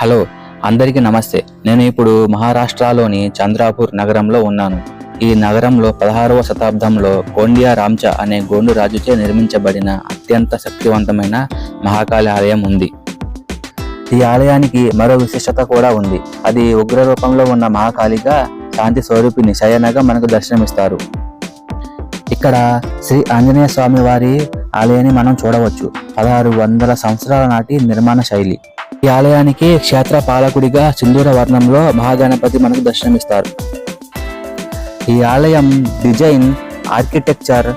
Hello అందరికీ నమస్తే. నేను ఇప్పుడు మహారాష్ట్రలోని చంద్రాపూర్ నగరంలో ఉన్నాను. ఈ నగరంలో పదహారవ శతాబ్దంలో గోండియా రామ్చా అనే గోండు రాజుచే నిర్మించబడిన అత్యంత శక్తివంతమైన మహాకాళి ఆలయం ఉంది. ఈ ఆలయానికి మరో విశిష్టత కూడా ఉంది. అది ఉగ్ర రూపంలో ఉన్న మహాకాళిగా శాంతి స్వరూపిణి శయనగా మనకు దర్శనమిస్తారు. ఇక్కడ శ్రీ ఆంజనేయ స్వామి వారి ఆలయాన్ని మనం చూడవచ్చు. పదహారు వందల సంవత్సరాల నాటి నిర్మాణ శైలి. ఈ ఆలయానికి క్షేత్ర పాలకుడిగా సింధూర వర్ణంలో మహాగణపతి మనకు దర్శనమిస్తారు. ఈ ఆలయం డిజైన్ ఆర్కిటెక్చర్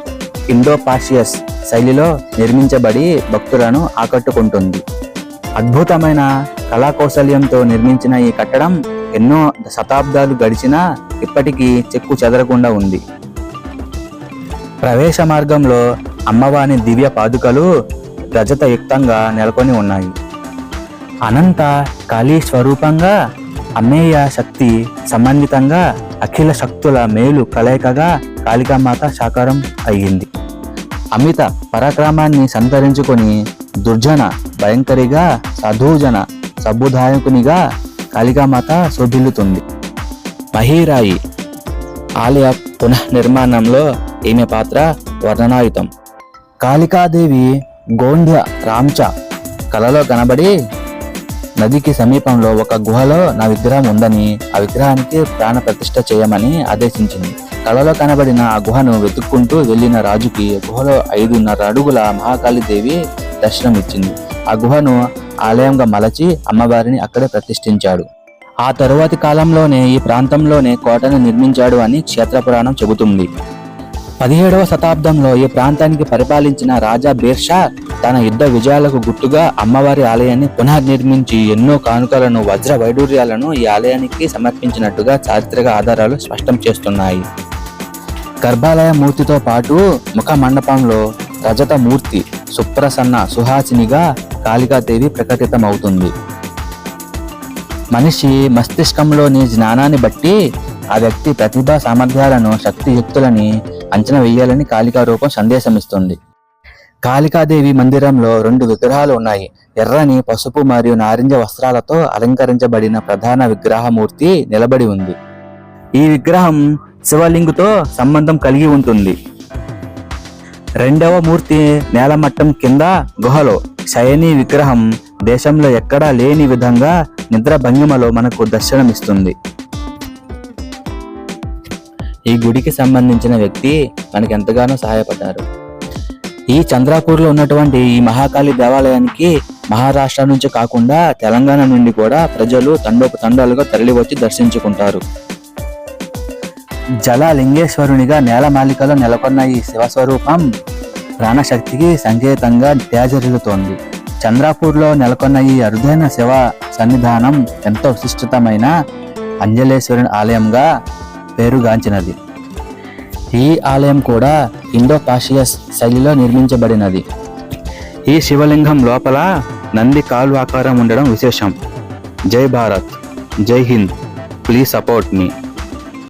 ఇండోపాషియస్ శైలిలో నిర్మించబడి భక్తులను ఆకట్టుకుంటుంది. అద్భుతమైన కళాకౌశల్యంతో నిర్మించిన ఈ కట్టడం ఎన్నో శతాబ్దాలు గడిచినా ఇప్పటికీ చెక్కు చెదరకుండా ఉంది. ప్రవేశ మార్గంలో అమ్మవారి దివ్య పాదుకలు రజతయుక్తంగా నెలకొని ఉన్నాయి. అనంత కాళీ స్వరూపంగా అమ్మేయ శక్తి సంబంధితంగా అఖిల శక్తుల మేలు కలయికగా కాళికామాత సాకారం అయ్యింది. అమిత పరాక్రమాన్ని సంతరించుకొని దుర్జన భయంకరిగా సాధుజన సబ్బుదాయకునిగా కాళికామాత శోభిల్లుతుంది మహిరాయి ఆలయ పునఃనిర్మాణంలో ఈమె పాత్ర వర్ణనాయుతం. కాళికాదేవి గోండ్య రాంచ కలలో కనబడి నదికి సమీపంలో ఒక గుహలో నా విగ్రహం ఉందని ఆ విగ్రహానికి ప్రాణ ప్రతిష్ట చేయమని ఆదేశించింది. కళలో కనబడిన ఆ గుహను వెతుక్కుంటూ వెళ్ళిన రాజుకి గుహలో ఐదున్నర అడుగుల మహాకాళీదేవి దర్శనం ఇచ్చింది ఆ గుహను ఆలయంగా మలచి అమ్మవారిని అక్కడే ప్రతిష్ఠించాడు. ఆ తరువాతి కాలంలోనే ఈ ప్రాంతంలోనే కోటను నిర్మించాడు అని క్షేత్ర పురాణం చెబుతుంది. పదిహేడవ శతాబ్దంలో ఈ ప్రాంతానికి పరిపాలించిన రాజా బీర్షా తన యుద్ధ విజయాలకు గుర్తుగా అమ్మవారి ఆలయాన్ని పునర్నిర్మించి ఎన్నో కానుకలను వజ్ర వైడూర్యాలను ఈ ఆలయానికి సమర్పించినట్టుగా చారిత్రక ఆధారాలు స్పష్టం చేస్తున్నాయి. గర్భాలయ మూర్తితో పాటు ముఖ మండపంలో రజత మూర్తి సుప్రసన్న సుహాసినిగా కాళికాదేవి ప్రకటితమవుతుంది. మనిషి మస్తిష్కంలోని జ్ఞానాన్ని బట్టి ఆ వ్యక్తి ప్రతిభా సామర్థ్యాలను శక్తియుక్తులని అంచనా వేయాలని కాళికా రూపం సందేశమిస్తుంది. కాళికాదేవి మందిరంలో రెండు విగ్రహాలు ఉన్నాయి. ఎర్రని పసుపు మరియు నారింజ వస్త్రాలతో అలంకరించబడిన ప్రధాన విగ్రహమూర్తి నిలబడి ఉంది. ఈ విగ్రహం శివలింగుతో సంబంధం కలిగి ఉంటుంది. రెండవ మూర్తి నేలమట్టం కింద గుహలో శయని విగ్రహం దేశంలో ఎక్కడా లేని విధంగా నిద్ర భంగిమలో మనకు దర్శనమిస్తుంది. ఈ గుడికి సంబంధించిన వ్యక్తి మనకు ఎంతగానో సహాయపడ్డారు. ఈ చంద్రాపూర్లో ఉన్నటువంటి ఈ మహాకాళి దేవాలయానికి మహారాష్ట్ర నుంచి కాకుండా తెలంగాణ నుండి కూడా ప్రజలు తండోపు తండాలుగా తరలివచ్చి దర్శించుకుంటారు. జలలింగేశ్వరునిగా నేలమాలికలో నెలకొన్న ఈ శివస్వరూపం ప్రాణశక్తికి సంకేతంగా తేజరిల్లుతోంది చంద్రాపూర్లో నెలకొన్న ఈ అరుదైన శివ సన్నిధానం ఎంతో విశిష్టతమైన అంజలేశ్వరుని ఆలయంగా పేరుగాంచినది. ఈ ఆలయం కూడా ఇండో పాషియస్ శైలిలో నిర్మించబడినది. ఈ శివలింగం లోపల నంది కాలు ఆకారం ఉండడం విశేషం. జై భారత్. జై హింద్. Please support me.